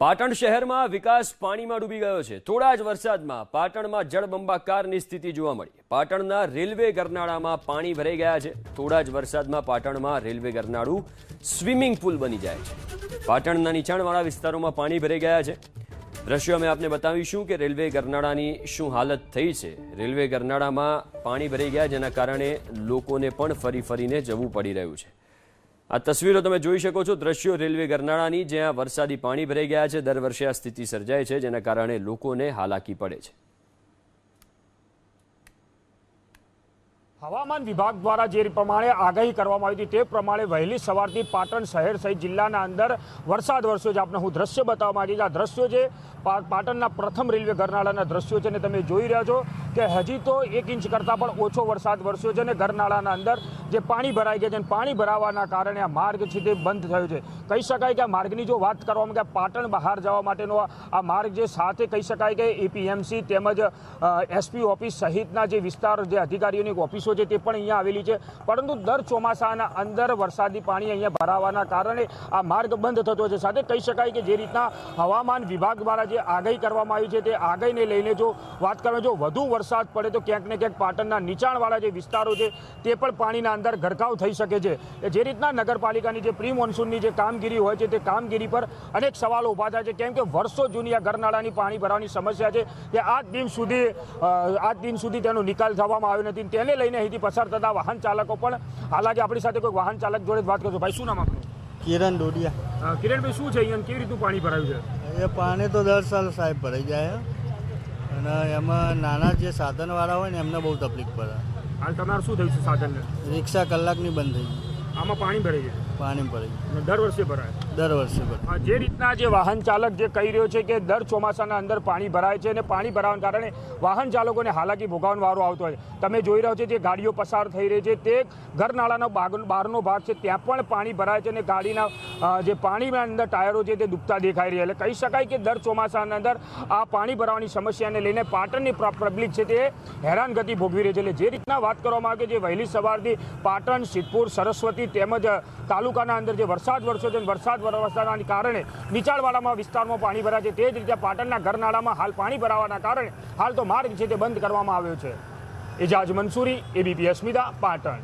પાટણ શહેરમાં વિકાસ પાણીમાં ડૂબી ગયો છે. થોડા જ વરસાદમાં પાટણમાં જળબંબાકારની સ્થિતિ જોવા મળી. પાટણના રેલવે ગરનાળામાં પાણી ભરાઈ ગયા છે. થોડા જ વરસાદમાં પાટણમાં રેલવે ગરનાળું સ્વિમિંગ પુલ બની જાય છે. પાટણના નીચાણવાળા વિસ્તારોમાં પાણી ભરાઈ ગયા છે. દ્રશ્યો અમે આપને બતાવીશું કે રેલવે ગરનાળાની શું હાલત થઈ છે. રેલવે ગરનાળામાં પાણી ભરાઈ ગયા, જેના કારણે લોકોને પણ ફરી ફરીને જવું પડી રહ્યું છે. આ તસવીરો તમે જોઈ શકો છો. દ્રશ્યો રેલવે ગરનાળાની, જ્યાં વરસાદી પાણી ભરાઈ ગયા છે. દર વર્ષે આ સ્થિતિ સર્જાય છે, જેના કારણે લોકોને હાલાકી પડે છે. હવામાન વિભાગ દ્વારા જે પ્રમાણે આગાહી કરવામાં આવી હતી, તે પ્રમાણે વહેલી સવારથી પાટણ શહેર સહિત જિલ્લાના અંદર વરસાદ વરસ્યો છે. આપણે હું દ્રશ્ય બતાવવા માંગીશ આ દ્રશ્યો છે પાટણના પ્રથમ રેલવે ગરનાળાના દ્રશ્યો છે અને તમે જોઈ રહ્યા છો કે હજી તો એક ઇંચ કરતાં પણ ઓછો વરસાદ વરસ્યો છે અને ગરનાળાના અંદર જે પાણી ભરાઈ ગયા છે અને પાણી ભરાવાના કારણે આ માર્ગ છે તે બંધ થયો છે. કહી શકાય કે આ માર્ગની જો વાત કરવામાં કે પાટણ બહાર જવા માટેનો આ માર્ગ જે સાથે કહી શકાય કે એપીએમસી તેમજ એસપી ઓફિસ સહિતના જે વિસ્તાર જે અધિકારીઓની ઓફિસો છે તે પણ અહીંયા આવેલી છે. પરંતુ દર ચોમાસાના અંદર વરસાદી પાણી અહીંયા ભરાવાના કારણે આ માર્ગ બંધ થતો છે. સાથે કહી શકાય કે જે રીતના હવામાન વિભાગ દ્વારા જે આગાહી કરવામાં આવી છે તે આગાહીને લઈને જો વાત કરવામાં જો વધુ વરસાદ પડે તો ક્યાંક ને ક્યાંક પાટણના નીચાણવાળા જે વિસ્તારો છે તે પણ પાણીના અંદર ગરકાવ થઈ શકે છે. એ જે રીતના નગરપાલિકાની જે પ્રી મોન્સૂનની જે કામગીરી હોય છે તે કામગીરી પર અનેક સવાલો ઊભા થાય છે. કેમ કે વર્ષો જૂની આ ગરનાળાની પાણી ભરવાની સમસ્યા છે તે આજ દિન સુધી આજ દિન સુધી તેનો નિકાલ થવામાં આવ્યો નથી. તેને લઈને અહીંથી પસાર થતા વાહન ચાલકો પણ હાલાકી આપણી સાથે કોઈ વાહન ચાલક જોડે વાત કરશો. ભાઈ શું નામ આપણું કિરણ ડોડિયા. કિરણભાઈ શું છે અહીંયા? કેવી રીતનું પાણી ભરાયું છે? એ પાણી તો દર સાલ સાહેબ ભરાઈ જાય અને એમાં નાના જે સાધનવાળા હોય ને એમને બહુ તકલીફ પડે. હાલ તમારે શું થયું છે સાધનને? રિક્ષા કલાકની બંધ થઈ આમાં પાણી ભરાઈ જાય પાણી ભરાઈ ગયું. દર વર્ષે ભરાય? દર વર્ષે જે રીતના જે વાહન ચાલક જે કહી રહ્યો છે કે દર ચોમાસાના અંદર પાણી ભરાય છે અને પાણી ભરાવાના કારણે વાહન ચાલકોને હાલાકી ભોગવવાનો વારો આવતો હોય તમે જોઈ રહ્યો છો જે ગાડીઓ પસાર થઈ રહી છે, તે ઘરનાળાનો બહારનો ભાગ છે, ત્યાં પણ પાણી ભરાય છે અને ગાડીના જે પાણીના અંદર ટાયરો છે તે ડૂબતા દેખાઈ રહ્યા એટલે કહી શકાય કે દર ચોમાસાના અંદર આ પાણી ભરાવાની સમસ્યાને લઈને પાટણની પબ્લિક છે તે હેરાનગતિ ભોગવી રહી છે. એટલે જે રીતના વાત કરવામાં આવે કે જે વહેલી સવારથી પાટણ, સિદ્ધપુર, સરસ્વતી તેમજ તાલુકાના અંદર જે વરસાદ વરસ્યો છે વરસાદ વરસવાના કારણે નીચાણવાડામાં વિસ્તારમાં પાણી ભરાય છે. તે જ રીતે પાટણના ઘરનાળામાં હાલ પાણી ભરાવાના કારણે હાલ તો માર્ગ છે તે બંધ કરવામાં આવ્યો છે. એજાજ મંસૂરી, એબીપી અસ્મિતા, પાટણ.